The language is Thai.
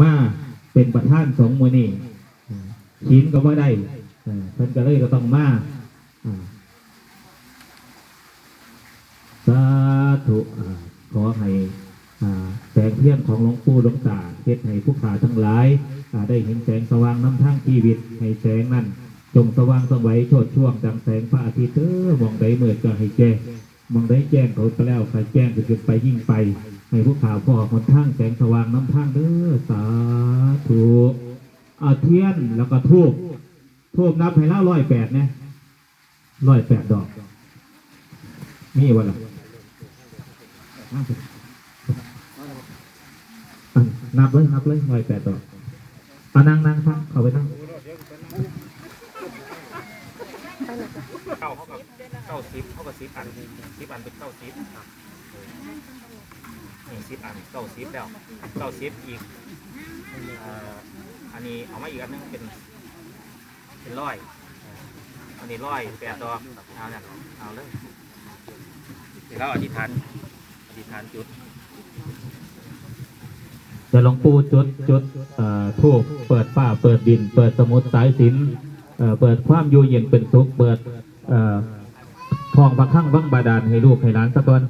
มาเป็นประธานสงฆ์มือนี่ชินก็ว่าได้เออเพิ่นก็เลยก็ต้องมาสาธุขอให้แสงเทียนของหลวงปู่หลวงตาเฮ็ดให้ผู้ขาทั้งหลายได้เห็นแสงสว่างน้ำทางชีวิตให้แสงนั้นจงสว่างสวัยโชดช่วงดังแสงพระอาทิตย์เออมองใดเมื่อก็ให้แจ้ง มองใดแจ้งเขาก็แล้วใครแจ้งก็จะไปยิ่งไปให้ผู้ข่าวพ่อคนทางแสงสว่างน้ำทางเด้อสาธุเอาเทียนแล้วก็ทูบทูบนับให้ล้วร้อยแปดเนี่ยร้อยแปดดอก มีวะล่ะอะนับเลยนับเลยร้อยแปดดอกเอานั่งนั่งครับเข้าไปนั่ง เก้าเขากับเก้าสิบเขากับสิบอันสิบอันเป็นเก้าสิบครับนี่สิบอันเก้าสิบแล้วเก้าสิบอีกเอ่ออันนี้เอามาอีกอันนึงเป็นเป็นร้อยอันนี้ร้อยแปดดอกเอาเนี่ยเอาเลยเดี๋ยวเราอธิษฐานอธิษฐานจุดจะหลวงปู่จุดจุดเอ่อทูบเปิดฝ้าเปิดดิน เปิดสมุดสายสิน เปิดความอยู่เย็นเป็นสุข เปิดทองบางข้างบางบาดาลให้ลูกให้หลานสักคน